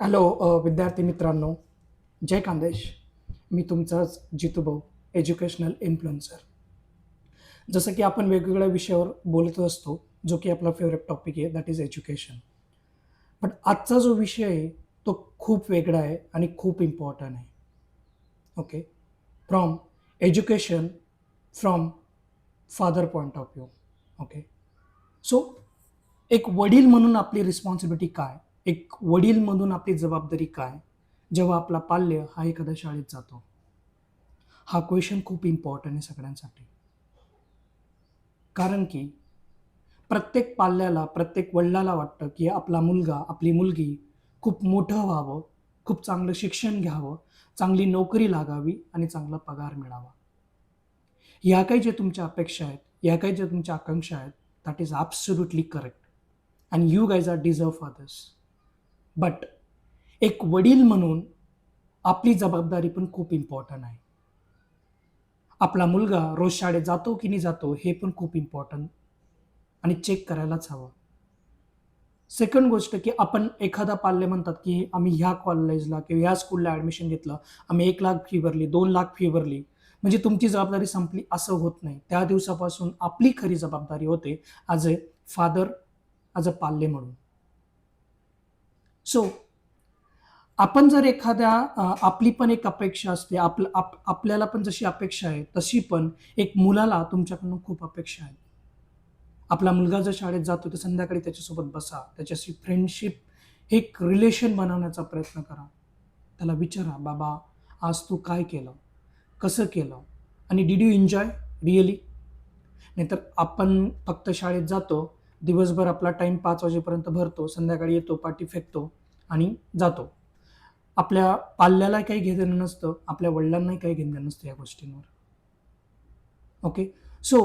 Hello विद्यार्थी मित्रांनो. जय कांदेश. मी तुमचाच जितूभाऊ एज्युकेशनल इन्फ्लुएन्सर जसं की आपण वेगवेगळ्या विषयावर बोलत असतो जो की आपला फेवरेट टॉपिक आहे दॅट इज एज्युकेशन पण आजचा जो विषय आहे तो खूप वेगळा आहे आणि खूप इम्पॉर्टंट आहे. Okay from education from father point of view okay so एक वडील म्हणून आपली रिस्पॉन्सिबिलिटी काय? एक वडील म्हणून आपली जबाबदारी काय? जेव्हा आपला पाल्य हा एखाद्या शाळेत जातो. हा क्वेश्चन खूप इम्पॉर्टंट आहे सगळ्यांसाठी. कारण की प्रत्येक पाल्याला प्रत्येक वडिलाला वाटतं की आपला मुलगा आपली मुलगी खूप मोठं व्हावं खूप चांगलं शिक्षण घ्यावं चांगली नोकरी लागावी आणि चांगला पगार मिळावा. या काही जे तुमच्या अपेक्षा आहेत या काही ज्या तुमच्या आकांक्षा आहेत that is absolutely correct and you guys are deserve for this but एक वडील म्हणून आपली जबाबदारी पण खूप इम्पॉर्टंट आहे. आपला मुलगा रोज शाळेत जातो की नाही जातो हे पण खूप इम्पॉर्टंट आणि चेक करायलाच हवं. सेकंड गोष्ट की आपण एखादा पाल्य म्हणतात की आम्ही ह्या कॉलेजला किंवा ह्या स्कूलला ॲडमिशन घेतलं आम्ही एक लाख फी भरली दोन लाख फी भरली म्हणजे तुमची जबाबदारी संपली असं होत नाही. त्या दिवसापासून आपली खरी जबाबदारी होते as a father as a पाल्य म्हणून. सो आपण जर एखाद्या आपली पण एक अपेक्षा असते आपलं आप आपल्याला पण जशी अपेक्षा आहे तशी पण एक मुलाला तुमच्याकडून खूप अपेक्षा आहे. आपला मुलगा जर शाळेत जातो तर संध्याकाळी त्याच्यासोबत बसा त्याच्याशी फ्रेंडशिप एक रिलेशन बनवण्याचा प्रयत्न करा. त्याला विचारा बाबा आज तू काय केलं? कसं केलं? आणि डीड यू एन्जॉय रिअली नाहीतर आपण फक्त शाळेत जातो दिवसभर आपला टाईम पाच वाजेपर्यंत भरतो संध्याकाळी येतो पाठी फेकतो आणि जातो. आपल्या पाल्याला काही घेणं नसतं आपल्या वडिलांनाही काही घेणं नसतं या गोष्टींवर. ओके सो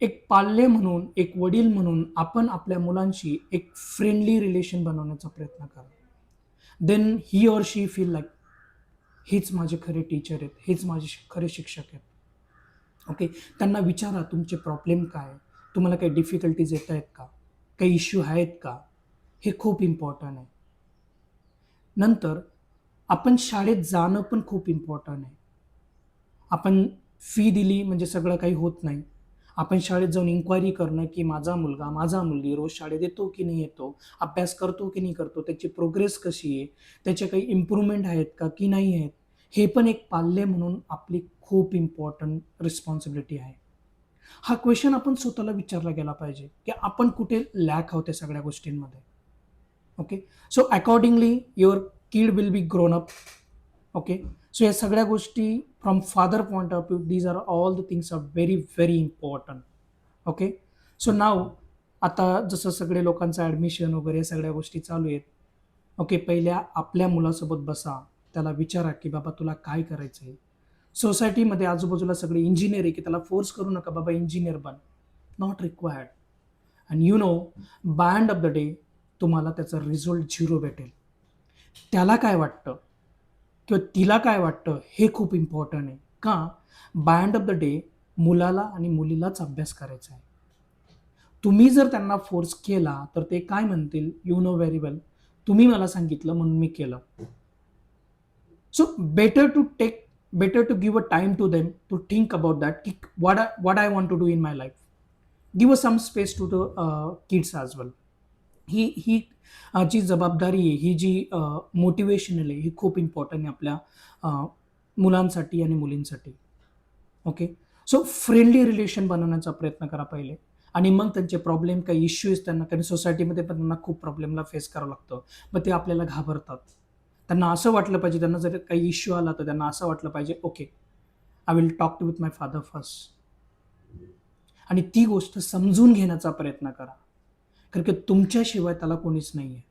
एक पाल्य म्हणून एक वडील म्हणून आपण आपल्या मुलांशी एक फ्रेंडली रिलेशन बनवण्याचा प्रयत्न करा. Then he or she feel like हेच माझे खरे टीचर आहेत हेच माझे खरे शिक्षक आहेत. ओके त्यांना विचारा तुमचे प्रॉब्लेम काय तुम्हाला काही डिफिकल्टीज येत आहेत का? काही इश्यू आहेत का? हे खूप इम्पॉर्टंट आहे. नंतर आपण शाळेत जाणं पण खूप इम्पॉर्टंट आहे. आपण फी दिली म्हणजे सगळं काही होत नाही. आपण शाळेत जाऊन इन्क्वायरी करणं की माझा मुलगा माझा मुलगी रोज शाळेत येतो की नाही येतो? अभ्यास करतो की नाही करतो? त्याची प्रोग्रेस कशी आहे? त्याचे काही इम्प्रूव्हमेंट आहेत का की नाही आहेत? हे पण एक पाल्य म्हणून आपली खूप इम्पॉर्टंट रिस्पॉन्सिबिलिटी आहे. हा क्वेश्चन आपण स्वतःला विचारला गेला पाहिजे की आपण कुठे लॅक आहोत त्या सगळ्या गोष्टींमध्ये. Okay so accordingly your kid will be grown up okay so या सगळ्या गोष्टी from father point of view these are all the things are very very important okay so now आता जसं सगळे लोकांचं ॲडमिशन वगैरे या सगळ्या गोष्टी चालू आहेत. ओके पहिल्या आपल्या मुलासोबत बसा. त्याला विचारा की बाबा तुला काय करायचं आहे सोसायटीमध्ये आजूबाजूला सगळे इंजिनियर आहे की त्याला फोर्स करू नका बाबा engineer bun. Not required and you know by end of the day तुम्हाला त्याचा रिझल्ट झिरो भेटेल. त्याला काय वाटतं? किंवा तिला काय वाटतं? हे खूप इम्पॉर्टंट आहे. का? By end of the day मुलाला आणि मुलीलाच अभ्यास करायचा आहे. तुम्ही जर त्यांना फोर्स केला तर ते काय म्हणतील? यू नो व्हेरी वेल तुम्ही मला सांगितलं म्हणून मी केलं. So better to take better to give a time to them to think about that की what I what I want to do in my life give a some space to the kids as well he he जी जबाबदारी आहे ही जी motivational आहे ही खूप important आहे आपल्या मुलांसाठी आणि मुलींसाठी ओके सो फ्रेंडली रिलेशन बनवण्याचा प्रयत्न करा पहिले आणि मग त्यांचे प्रॉब्लेम काही इश्यूज त्यांना कारण सोसायटीमध्ये पण त्यांना खूप प्रॉब्लेमला फेस करावं लागतं मग ते आपल्याला घाबरतात त्यांना असं वाटलं पाहिजे त्यांना जर काही इश्यू आला तर त्यांना असं वाटलं पाहिजे okay I will talk to with my father first आणि ती गोष्ट समजून घेण्याचा प्रयत्न करा. कारण की तुमच्याशिवाय त्याला कोणीच नाही आहे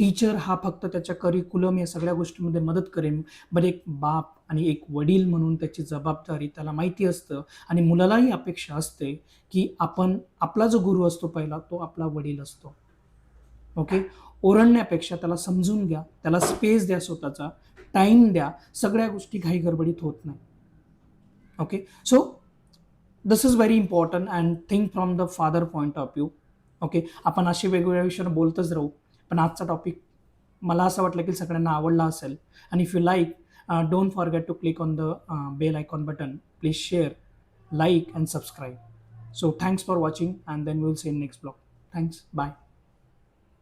टीचर हा फक्त त्याच्या करिक्युलम या सगळ्या गोष्टींमध्ये मदत करेन. बरं एक बाप आणि एक वडील म्हणून त्याची जबाबदारी त्याला माहिती असतं आणि मुलालाही अपेक्षा असते की आपण आपला जो गुरु असतो पहिला तो आपला वडील असतो. ओके ओरडण्यापेक्षा त्याला समजून घ्या त्याला स्पेस द्या स्वतःचा टाईम द्या सगळ्या गोष्टी घाई गडबडीत होत नाही. Okay so this is very important and think from the father point of view okay आपण असे वेगवेगळ्या विषयावर बोलतच राहू पण आजचा टॉपिक मला असं वाटलं की सगळ्यांना आवडला असेल. आणि if you like don't forget to click on the bell icon button please share like and subscribe so thanks for watching and then will see in next blog thanks bye